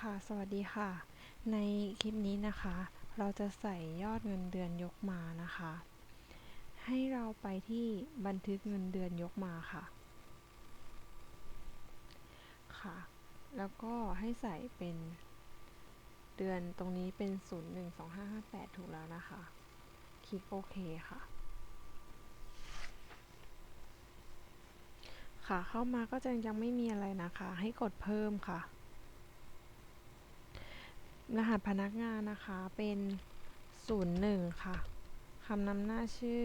ค่ะ สวัสดีค่ะ ในคลิปนี้นะคะ เราจะใส่ยอดเงินเดือนยกมานะคะ ให้เราไปที่บันทึกเงินเดือนยกมาค่ะ ค่ะ แล้วก็ให้ใส่เป็นเดือนตรงนี้เป็น 012558 ถูกแล้วนะคะ คลิกโอเคค่ะค่ะ เข้ามาก็จะยังไม่มีอะไรนะคะ ให้กดเพิ่มค่ะ รหัสพนักงานนะคะเป็น 01 ค่ะคำนำหน้าชื่อ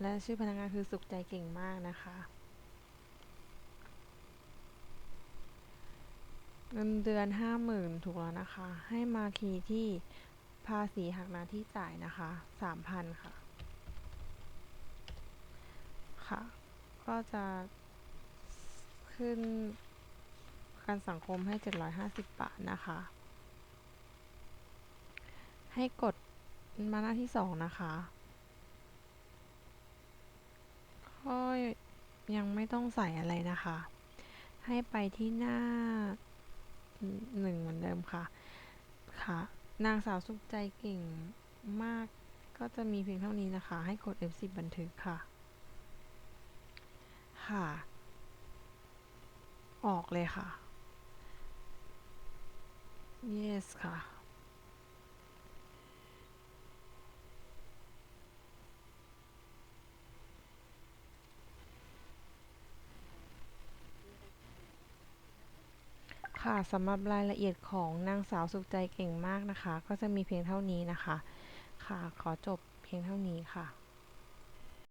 และชื่อพนักงานคือสุขใจเก่งมากนะคะเงินเดือน 50,000 ถูกแล้วนะคะ ให้มาคีย์ที่ภาษีหักหน้าที่จ่ายนะคะ 3,000 ค่ะ ค่ะ ก็จะขึ้นประกันสังคมให้ 750 บาทนะคะ ให้กดมาหน้าที่สองนะคะก็ยังไม่ต้องใส่อะไรนะคะ ให้ไปที่หน้าหนึ่งเหมือนเดิมค่ะ ค่ะ นางสาวสุขใจเก่งมาก ก็จะมีเพียงเท่านี้นะคะ ให้กด F10 บันทึกค่ะ ค่ะ ออกเลยค่ะ yes ค่ะ ค่ะสำหรับรายละเอียดของนางสาวสุขใจเก่งมากนะคะ ก็จะมีเพียงเท่านี้นะคะ ค่ะ ขอจบเพียงเท่านี้ค่ะ